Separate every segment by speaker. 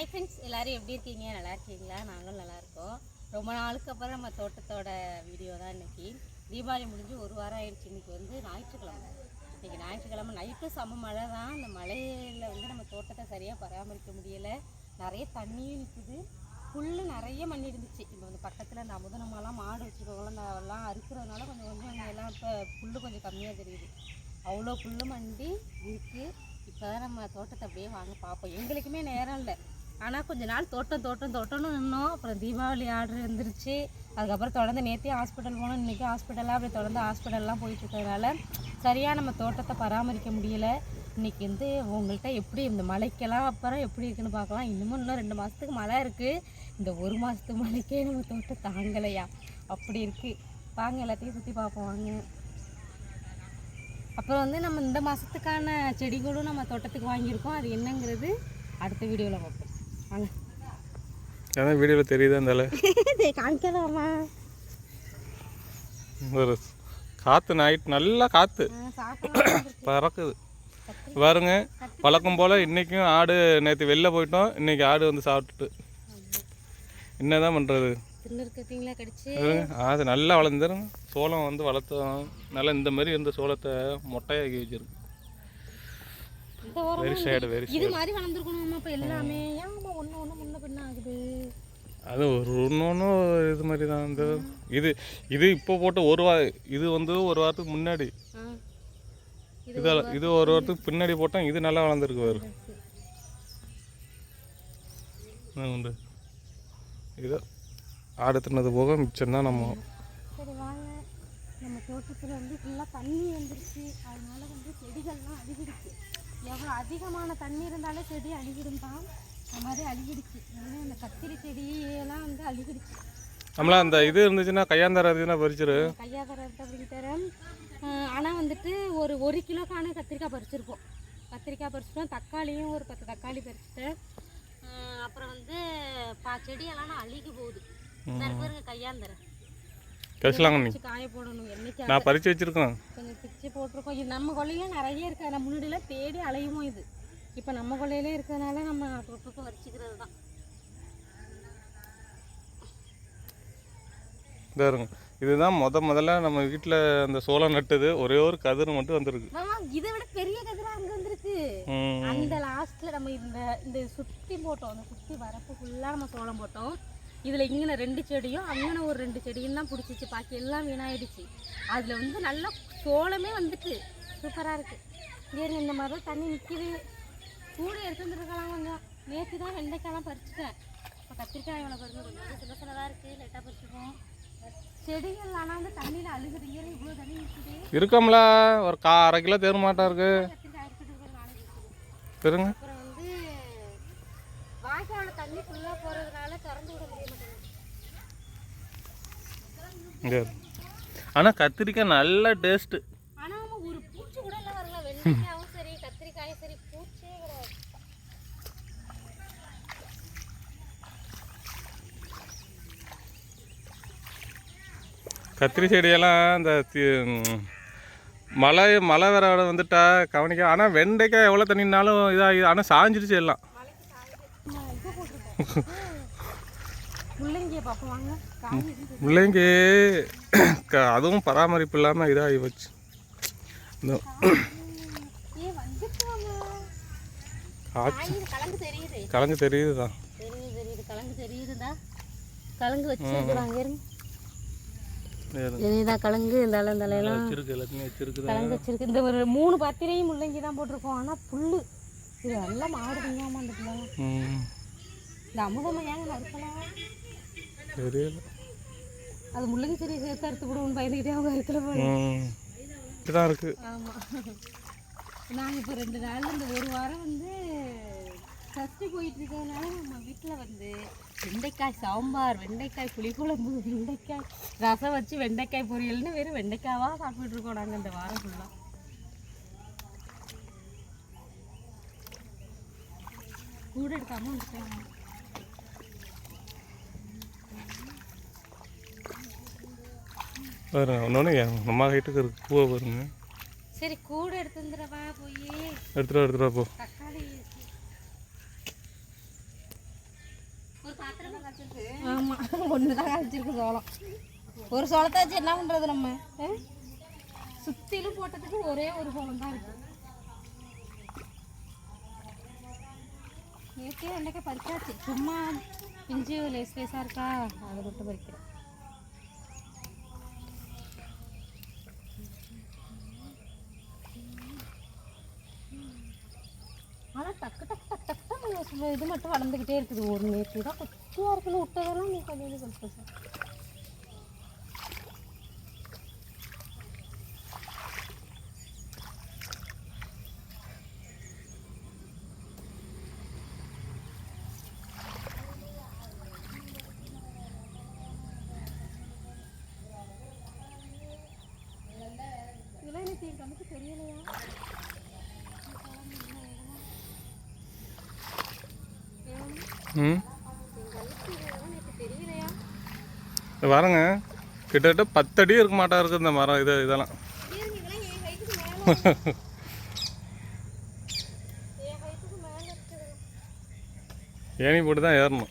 Speaker 1: Hi friends எல்லோரும் எப்படி இருக்கீங்க நல்லா இருக்கீங்களா நாங்களும் நல்லாயிருக்கோம் ரொம்ப நாளுக்கு அப்புறம் நம்ம தோட்டத்தோட வீடியோ தான் இன்றைக்கி தீபாவளி முடிஞ்சு ஒரு வாரம் ஆயிடுச்சு இன்றைக்கி வந்து ஞாயிற்றுக்கிழமை இன்றைக்கி ஞாயிற்றுக்கிழமை நைட்டு சம மழை தான் அந்த மழையில் வந்து நம்ம தோட்டத்தை சரியாக பராமரிக்க முடியலை நிறைய தண்ணியும் நிற்குது புல் நிறைய மண் இருந்துச்சு இப்போ வந்து பக்கத்தில் இந்த அமுதனமாலாம் மாடு வச்சுருக்கவங்களாம் அதெல்லாம் அறுக்கிறதுனால கொஞ்சம் கொஞ்சம் எல்லாம் இப்போ புல் கொஞ்சம் கம்மியாக தெரியுது அவ்வளோ புல் மண்டி இருக்குது இப்போ தான் நம்ம தோட்டத்தை அப்படியே வாங்க பார்ப்போம் எங்களுக்குமே நேரம் இல்லை ஆனால் கொஞ்ச நாள் தோட்டம் தோட்டம் தோட்டம்னு நின்னோம் அப்புறம் தீபாவளி ஆர்டர் இருந்துருச்சு அதுக்கப்புறம் தொடர்ந்து நேற்றே ஹாஸ்பிட்டல் போனோம் இன்றைக்கி ஹாஸ்பிட்டலாக அப்படி தொடர்ந்து ஹாஸ்பிட்டல்லாம் போயிட்டுருக்கிறதுனால சரியாக நம்ம தோட்டத்தை பராமரிக்க முடியலை இன்றைக்கி வந்து உங்கள்கிட்ட எப்படி இந்த மழைக்கெல்லாம் அப்புறம் எப்படி இருக்குன்னு பார்க்கலாம் இன்னமும் இன்னும் ரெண்டு மாதத்துக்கு மழை இருக்குது இந்த ஒரு மாதத்து மழைக்கே நம்ம தோட்டம் தாங்கலையா அப்படி இருக்குது வாங்க எல்லாத்தையும் சுற்றி பார்ப்போம் வாங்க அப்புறம் வந்து நம்ம இந்த மாதத்துக்கான செடிகளும் நம்ம தோட்டத்துக்கு வாங்கியிருக்கோம் அது என்னங்கிறது அடுத்த வீடியோவில் பார்ப்போம் வாங்க
Speaker 2: அதான் வீடியோவில் தெரியுதா இருந்தால
Speaker 1: காமிக்கலாமா
Speaker 2: ஒரு காற்று நைட் நல்லா காற்று பறக்குது வருங்க வழக்கம் போல் இன்றைக்கும் ஆடு நேற்று வெளில போயிட்டோம் இன்றைக்கி ஆடு வந்து சாப்பிட்டுட்டு என்ன தான் பண்ணுறது அது நல்லா வளர்ந்துருங்க சோளம் வந்து வளர்த்தோம் நல்லா இந்த மாதிரி இருந்த சோளத்தை மொட்டையாக்கி வச்சிருக்கு
Speaker 1: வெரி சைடு வெரி இப்போ எல்லாமே ஏமா ஒன்று ஒன்று முன்ன பின்ன
Speaker 2: ஆகுது அது ஒரு இன்னொன்று இது மாதிரி தான் இந்த இது இது இப்போ போட்ட ஒரு வா இது வந்து ஒரு வாரத்துக்கு முன்னாடி இதெல்லாம் இது ஒரு வாரத்துக்கு பின்னாடி போட்டால் இது நல்லா வளர்ந்துருக்கு வேறு உண்டு இதோ ஆடு தின்னது போக மிச்சம் தான் நம்ம
Speaker 1: சரி வாங்க நம்ம தோட்டத்தில் வந்து ஃபுல்லாக தண்ணி வந்துருச்சு அதனால வந்து செடிகள்லாம் அதிகரிச்சு எவ்வளோ அதிகமான தண்ணி இருந்தாலும் செடி அழுகிடும் அந்த மாதிரி அழுகிடுச்சு அதனால இந்த கத்திரி செடியெல்லாம் வந்து அழுகிடுச்சு
Speaker 2: நம்மளா அந்த இது இருந்துச்சுன்னா கையாந்தர இருந்துச்சுன்னா பறிச்சிரு
Speaker 1: கையாந்தர பறிக்கிறேன் ஆனால் வந்துட்டு ஒரு ஒரு கிலோக்கான கத்திரிக்காய் பறிச்சிருப்போம் கத்திரிக்காய் பறிச்சிட்டோம் தக்காளியும் ஒரு பத்து தக்காளி பறிச்சிட்டேன் அப்புறம் வந்து பா செடியெல்லாம் அழுகி போகுது பாருங்க
Speaker 2: கரிசலாங்கண்ணி காய போடணும் என்னைக்கு நான் பறித்து வச்சுருக்கோம்
Speaker 1: கொஞ்சம் பிச்சு போட்டிருக்கோம் இது நம்ம கொள்ளையில நிறைய இருக்குது நம்ம முன்னாடியெல்லாம் தேடி அலையுமோ இது இப்போ நம்ம கொள்ளையிலே இருக்கிறதுனால நம்ம தொட்டுக்கு வரிச்சிக்கிறது
Speaker 2: தான் இதாக இருக்கும் இதுதான் முத முதல்ல நம்ம வீட்டில் அந்த சோளம் நட்டுது ஒரே ஒரு கதிர் மட்டும் வந்திருக்கு இதை
Speaker 1: விட பெரிய கதிராக அங்க வந்துருக்கு அந்த லாஸ்ட்ல நம்ம இந்த இந்த சுத்தி போட்டோம் அந்த சுத்தி வரப்பு ஃபுல்லாக நம்ம சோளம் போட்டோம் இதில் இங்கே ரெண்டு செடியும் அங்கே ஒரு ரெண்டு செடியும் தான் பிடிச்சிச்சு பாக்கி எல்லாம் வீணாயிடுச்சு அதில் வந்து நல்லா சோளமே வந்துட்டு சூப்பராக இருக்குது ஏறு இந்த மாதிரி தான் தண்ணி நிற்கிது கூட எடுத்துருக்கலாம் கொஞ்சம் நேற்று தான் வெண்டைக்காயெலாம் பறிச்சுட்டேன் இப்போ கத்திரிக்காய் இவ்வளோ பாருங்க கொஞ்சம் சின்ன சின்னதாக இருக்குது லைட்டாக பறிச்சுக்கோம் செடிகள் ஆனால் வந்து தண்ணியில் அழுகுது ஏன் இவ்வளோ
Speaker 2: தண்ணி நிற்குது இருக்கோம்ல ஒரு கா அரை கிலோ தேர் மாட்டா இருக்கு பெருங்க அப்புறம்
Speaker 1: வந்து வாய்க்கால தண்ணி ஃபுல்லாக போகிறதுனால திறந்து விட
Speaker 2: ஆனா ஆனால் கத்திரிக்காய் நல்ல டேஸ்ட்டு கத்திரி செடியெல்லாம் இந்த மழை மழை வர வந்துட்டா கவனிக்க ஆனால் வெண்டைக்காய் எவ்வளோ தண்ணினாலும் இதாகி ஆனால் சாஞ்சிருச்சு எல்லாம் முள்ளங்கி அதுவும் பராமரிப்பு இல்லாமல் இதாகி வச்சு கலங்கு தெரியுதுதான்
Speaker 1: கலங்கு வச்சிருக்கிறாங்க கலங்கு இந்த
Speaker 2: தலையெல்லாம் கலங்கு வச்சிருக்கு
Speaker 1: இந்த ஒரு மூணு பத்திரையும் முள்ளங்கிதான் போட்டிருக்கோம் ஆனா புல்லு இது எல்லாம் மாடு திங்காம இந்த அமுதமாக ஏங்க நறுக்கலாம் தெரியல அது முள்ளங்கி செடி சேர்த்து அறுத்து விடுவோம் பயந்துக்கிட்டே அவங்க அறுத்துல
Speaker 2: போகணும் இப்படிதான் இருக்கு ஆமாம்
Speaker 1: நாங்கள் இப்போ ரெண்டு நாள் இந்த ஒரு வாரம் வந்து ஃபஸ்ட்டு போயிட்டு இருக்கிறதுனால நம்ம வீட்டில் வந்து வெண்டைக்காய் சாம்பார் வெண்டைக்காய் புளி குழம்பு வெண்டைக்காய் ரசம் வச்சு வெண்டைக்காய் பொரியல்னு வெறும் வெண்டைக்காவாக சாப்பிட்டுருக்கோம் நாங்கள் இந்த வாரம் ஃபுல்லாக கூட எடுக்காமல்
Speaker 2: பாரு ஒன்னொன்று நம்ம ஹைட்டுக்கு இருக்கு பூவை பாருங்க
Speaker 1: சரி கூட எடுத்து வந்துடுறவா போய் எடுத்துருவா எடுத்துருவா போ தான் காய்ச்சிருக்கு சோளம் ஒரு சோளத்தாச்சு என்ன பண்றது நம்ம சுத்திலும் போட்டதுக்கு ஒரே ஒரு சோளம் தான் இருக்கு நேற்றே வெண்டைக்காய் பறிக்காச்சு சும்மா இஞ்சி ஒரு லேஸ் லேஸாக இருக்கா அதை மட்டும் பறிக்கிறேன் இது மட்டும் வளர்ந்துக்கிட்டே இருக்குது ஒரு நேற்று தான் குட்டியாக இருக்குது விட்டதெல்லாம் நீ கொஞ்சம் இது கொடுத்து சார் இதெல்லாம் ம்
Speaker 2: வரங்க கிட்டத்தட்ட பத்தடி இருக்க மாட்டா இருக்கு இந்த மரம் இது
Speaker 1: இதெல்லாம்
Speaker 2: ஏணி போட்டு தான் ஏறணும்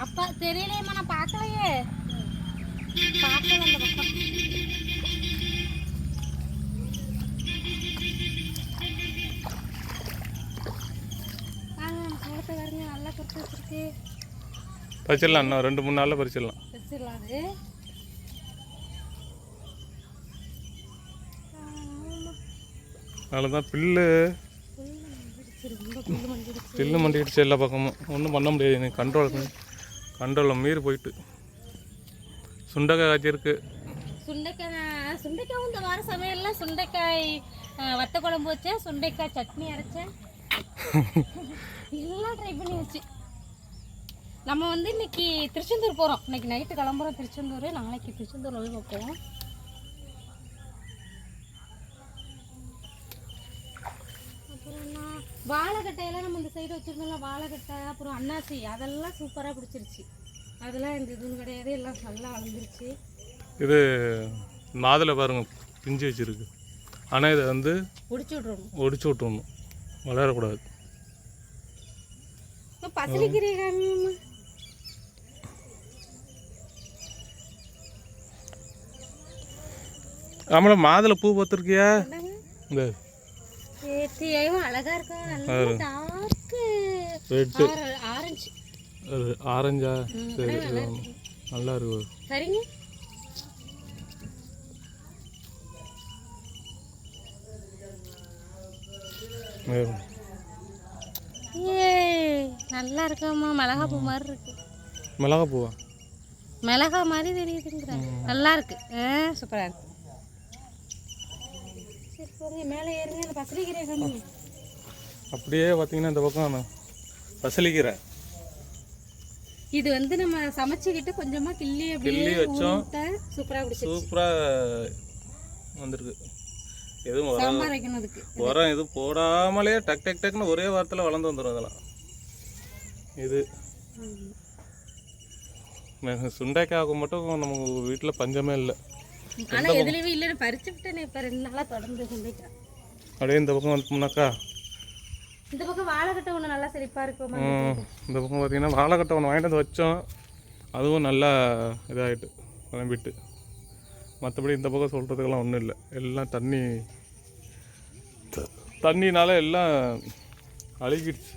Speaker 1: Apa, teri ini mana pakai ya? Pakai lah, teman-teman. நல்லா கொடுத்து வச்சிருக்கு
Speaker 2: பறிச்சிடலாம் இன்னும் ரெண்டு மூணு நாளில் பறிச்சிடலாம்
Speaker 1: பறிச்சிடலாம் அது
Speaker 2: அதனால தான் பில்லு பில்லு மண்டிடுச்சு எல்லா பக்கமும் ஒன்றும் பண்ண முடியாது எனக்கு கண்ட்ரோல் கண்ட்ரோலில் மீறி போயிட்டு சுண்டைக்காய் காய்ச்சிருக்கு சுண்டைக்காய்
Speaker 1: சுண்டைக்காய் இந்த வார சமையலில் சுண்டைக்காய் வத்த குழம்பு வச்சேன் சுண்டைக்காய் சட்னி அரைச்சேன் எல்லாம் ட்ரை பண்ணியாச்சு நம்ம வந்து இன்னைக்கு திருச்செந்தூர் போகிறோம் இன்னைக்கு நைட்டு கிளம்புறோம் திருச்செந்தூர் நாளைக்கு திருச்செந்தூர் போய் பார்ப்போம் அப்புறம் என்ன வாழைக்கட்டையெல்லாம் நம்ம இந்த சைடு வச்சுருந்தோம்ல வாழைக்கட்டை அப்புறம் அன்னாசி அதெல்லாம் சூப்பராக பிடிச்சிருச்சு அதெல்லாம் இந்த இதுவும் கிடையாது எல்லாம் நல்லா வளர்ந்துருச்சு
Speaker 2: இது மாதுளை பாருங்க பிஞ்சு வச்சுருக்கு ஆனால் இதை வந்து ஒடிச்சு விட்றணும்
Speaker 1: ஒடிச்சு விட்றணும் வளரக்கூடாது
Speaker 2: ஆமாடா மாதுளை பூ பார்த்துருக்கியா
Speaker 1: இந்த அழகா இருக்கும்
Speaker 2: ஆரஞ்சு ஆரஞ்சா நல்லா இருக்கும் சரிங்க
Speaker 1: நல்லா இருக்காம்மா மிளகா பூ மாதிரி இருக்கு மிளகா பூவா மிளகா மாதிரி தெரியுதுங்கிறாங்க நல்லா இருக்கு ஆ சூப்பராக இருக்கு சரி போங்க மேலே ஏறுங்க அந்த பசலிக்கீரை காமிங்க
Speaker 2: அப்படியே பார்த்தீங்கன்னா இந்த பக்கம் பசலிக்கீரை
Speaker 1: இது வந்து நம்ம சமைச்சுக்கிட்டு கொஞ்சமாக கிள்ளி கிள்ளி அப்படியே வச்சோம். சூப்பராக சூப்பராக வந்திருக்கு எதுவும் வராது வைக்கணும் அதுக்கு உரம்
Speaker 2: எதுவும் போடாமலே டக் டக் டக்குன்னு ஒரே வாரத்தில் வளர்ந்து வந்துடும் அதெல்லாம் இது சுண்டைக்காய்க்கு மட்டும் நம்ம வீட்டில் பஞ்சமே இல்லை
Speaker 1: ஆனால் எதுலேயுமே இல்லைன்னு பறிச்சு விட்டேனே இப்போ ரெண்டு நாளாக தொடர்ந்து சுண்டைக்காய்
Speaker 2: அப்படியே இந்த பக்கம் வந்துட்டோம்னாக்கா
Speaker 1: இந்த பக்கம் வாழைக்கட்டை ஒன்று நல்லா செழிப்பாக இருக்கும் இந்த பக்கம் பார்த்தீங்கன்னா
Speaker 2: வாழைக்கட்டை ஒன்று வாங்கிட்டு வந்து வச்சோம் அதுவும் நல்லா இதாகிட்டு கிளம்பிட்டு மற்றபடி இந்த பக்கம் சொல்கிறதுக்கெல்லாம் ஒன்றும் இல்லை எல்லாம் தண்ணி தண்ணினால எல்லாம் அழுகிடுச்சு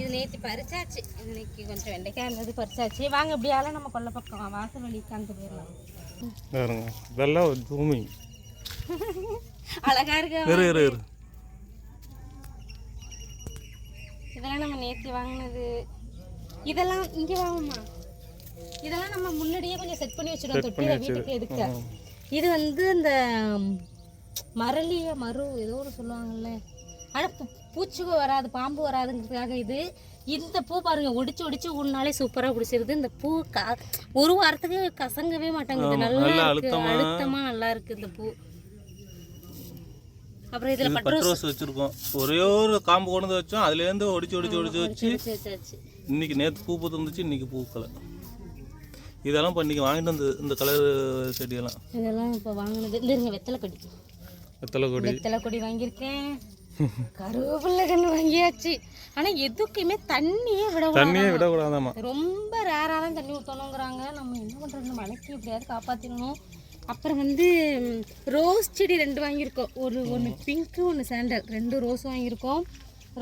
Speaker 1: இது நேற்று பறிச்சாச்சு இன்னைக்கு கொஞ்சம் வெண்டைக்காய் இருந்தது பறிச்சாச்சு வாங்க இப்படியால நம்ம கொல்ல பக்கம் வாசல் வழி உட்காந்து
Speaker 2: போயிடலாம் இதெல்லாம் பூமி அழகா இருக்கு
Speaker 1: இதெல்லாம் நம்ம நேற்று வாங்கினது இதெல்லாம் இங்க வாங்கம்மா இதெல்லாம் நம்ம முன்னாடியே கொஞ்சம் செட் பண்ணி வச்சிருவோம் தொட்டியில வீட்டுக்கு எதுக்கு இது வந்து இந்த மரளிய மரு ஏதோ ஒரு சொல்லுவாங்கல்ல ஆனால் பூச்சிக்கு வராது பாம்பு வராதுங்கிறதுக்காக இது இந்த பூ பாருங்க ஒடிச்சு ஒடிச்சு உன்னாலே சூப்பராக குடிச்சிருது இந்த பூ க ஒரு வாரத்துக்கு கசங்கவே மாட்டேங்குது நல்லா இருக்கு அழுத்தமா நல்லா இருக்கு இந்த பூ அப்புறம் இதுல ரோஸ்
Speaker 2: வச்சிருக்கோம் ஒரே ஒரு காம்பு கொண்டு வந்து வச்சோம் அதுல இருந்து ஒடிச்சு ஒடிச்சு ஒடிச்சு வச்சு இன்னைக்கு நேத்து பூ பூத்து வந்துச்சு இன்னைக்கு பூக்கலை இதெல்லாம் இப்போ இன்றைக்கி வாங்கிட்டு வந்து இந்த கலர் செடியெல்லாம்
Speaker 1: இதெல்லாம் இப்போ வாங்கினது வெத்தலை கொடி வெத்தலை கொடி வெத்தலை கொடி வாங்கியிருக்கேன் கருவேப்பிள்ளை கன்று வாங்கியாச்சு ஆனா எதுக்குமே தண்ணியே விட தண்ணியே விடக்கூடாதாமா ரொம்ப ரேராக தான் தண்ணி ஊற்றணுங்கிறாங்க நம்ம என்ன பண்றது மழைக்கு எப்படியாவது காப்பாற்றிடணும் அப்புறம் வந்து ரோஸ் செடி ரெண்டு வாங்கியிருக்கோம் ஒரு ஒன்று பிங்க்கு ஒன்று சாண்டல் ரெண்டு ரோஸ் வாங்கியிருக்கோம்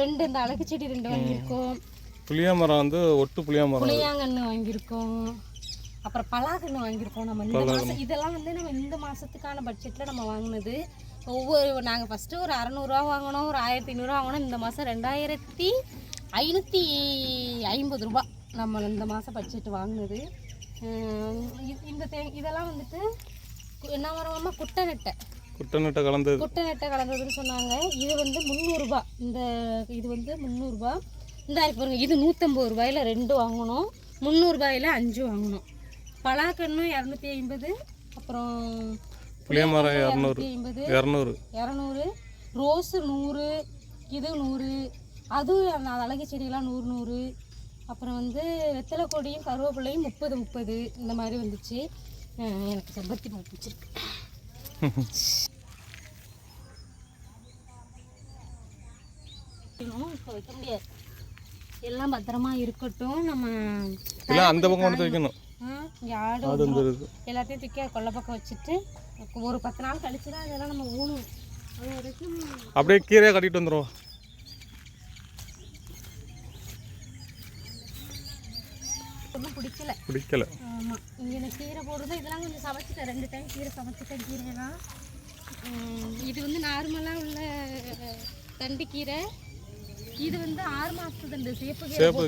Speaker 1: ரெண்டு இந்த அழகு செடி ரெண்டு
Speaker 2: வாங்கியிருக்கோம் புளியா மரம் வந்து ஒட்டு
Speaker 1: புளியா மரம் புளியாங்கன்று வாங்கியிருக்கோம் அப்புறம் பலாக்கன்று வாங்கியிருக்கோம் நம்ம இந்த மாதம் இதெல்லாம் வந்து நம்ம இந்த மாதத்துக்கான பட்ஜெட்டில் நம்ம வாங்கினது ஒவ்வொரு நாங்கள் ஃபஸ்ட்டு ஒரு அறநூறுவா வாங்கினோம் ஒரு ஆயிரத்தி ஐநூறுரூவா வாங்கினோம் இந்த மாதம் ரெண்டாயிரத்தி ஐநூற்றி ஐம்பது ரூபா நம்ம இந்த மாதம் பட்ஜெட் வாங்கினது இந்த தே இதெல்லாம் வந்துட்டு என்ன மரமா குட்டை நெட்டை குட்டை நெட்டை கலந்தது குட்டை நெட்டை கலந்ததுன்னு சொன்னாங்க இது வந்து முந்நூறுரூபா இந்த இது வந்து முந்நூறுரூபா இந்த பாருங்க இது நூற்றம்பது ரூபாயில் ரெண்டு வாங்கணும் முந்நூறுரூபாயில் அஞ்சு வாங்கணும் பலாக்கன்று இரநூத்தி ஐம்பது அப்புறம்
Speaker 2: புளியமரம் இரநூறு
Speaker 1: இரநூறு இரநூறு ரோஸு நூறு இது நூறு அதுவும் அழகு செடியெல்லாம் நூறு நூறு அப்புறம் வந்து வெத்தலை கொடியும் கருவேப்பிலையும் முப்பது முப்பது இந்த மாதிரி வந்துச்சு எனக்கு செம்பருத்தி பிடிச்சிருக்கு எல்லாம் பத்திரமா இருக்கட்டும் நம்ம
Speaker 2: அந்த பக்கம் வைக்கணும்
Speaker 1: ஆடு எல்லாத்தையும் தூக்கி கொல்லை பக்கம் வச்சுட்டு ஒரு பத்து நாள் கழிச்சு தான் இதெல்லாம் நம்ம ஊணும் அப்படியே கீரையாக
Speaker 2: கட்டிட்டு வந்துடும் ஒன்றும் பிடிக்கல பிடிக்கல ஆமாம் இங்கே
Speaker 1: கீரை போடுறது இதெல்லாம் கொஞ்சம் சமைச்சிட்டேன் ரெண்டு டைம் கீரை சமைச்சிட்டேன் கீரை தான் இது வந்து நார்மலாக உள்ள தண்டு கீரை இது வந்து ஆறு மாசத்துல சேப்பு சேப்பு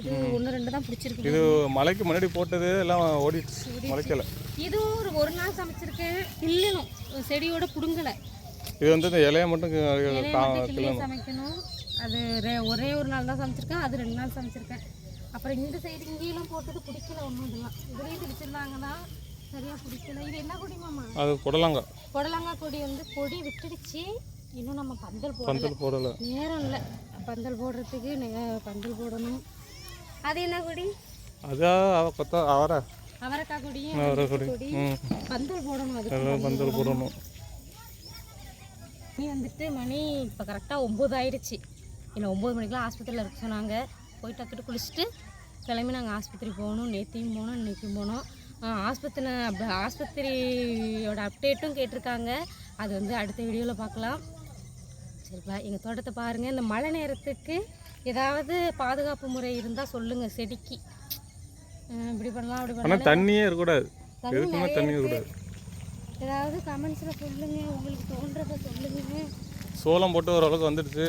Speaker 1: இது ஒன்னு ரெண்டு
Speaker 2: தான் பிடிச்சிருக்கு இது மலைக்கு முன்னாடி போட்டது எல்லாம் ஓடிடுச்சு முளைக்கல
Speaker 1: இது ஒரு ஒரு நாள் சமைச்சிருக்கேன் இல்லனும் செடியோட புடுங்கலை
Speaker 2: இது வந்து இந்த இலைய மட்டும்
Speaker 1: சமைக்கணும் அது ஒரே ஒரு நாள் தான் சமைச்சிருக்கேன் அது ரெண்டு நாள் சமைச்சிருக்கேன் அப்புறம் இந்த சைடு இங்கேயும் போட்டது பிடிக்கல ஒன்றும் இதெல்லாம் இதுலேயும் பிடிச்சிருந்தாங்கன்னா சரியாக பிடிக்கல இது என்ன
Speaker 2: கொடி மாமா அது புடலங்கா புடலங்கா
Speaker 1: கொடி வந்து கொடி விட்டுடுச்சு இன்னும் நம்ம பந்தல் போடல பந்தல் போடல நேரம் இல்லை பந்தல் போடுறதுக்கு பந்தல் போடணும் அது என்ன கொடி அதா கொத்த அவரை
Speaker 2: அவரைக்காய் கொடியும் அவரைக்காய் கொடி
Speaker 1: பந்தல் போடணும் அது பந்தல் போடணும் நீ வந்துட்டு மணி இப்போ கரெக்டாக ஒம்பது ஆயிடுச்சு இன்னும் ஒம்பது மணிக்கெலாம் ஆஸ்பத்திரியில் இருக்க சொன்னாங்க போய் டக்குட்டு குளிச்சுட்டு கிளம்பி நாங்கள் ஆஸ்பத்திரி போகணும் நேற்றையும் போனோம் இன்றைக்கும் போனோம் ஆஸ்பத்திரி ஆஸ்பத்திரியோட அப்டேட்டும் கேட்டிருக்காங்க அது வந்து அடுத்த வீடியோவில் பார்க்கலாம் சரிப்பா எங்கள் தோட்டத்தை பாருங்கள் இந்த மழை நேரத்துக்கு ஏதாவது பாதுகாப்பு முறை இருந்தால் சொல்லுங்கள் செடிக்கு இப்படி பண்ணலாம்
Speaker 2: அப்படி பண்ணலாம் தண்ணியே இருக்கக்கூடாது தண்ணி இருக்கக்கூடாது ஏதாவது
Speaker 1: கமெண்ட்ஸில் சொல்லுங்கள் உங்களுக்கு தோன்றதை சொல்லுங்கள்
Speaker 2: சோளம் போட்டு ஓரளவுக்கு வந்துடுச்சு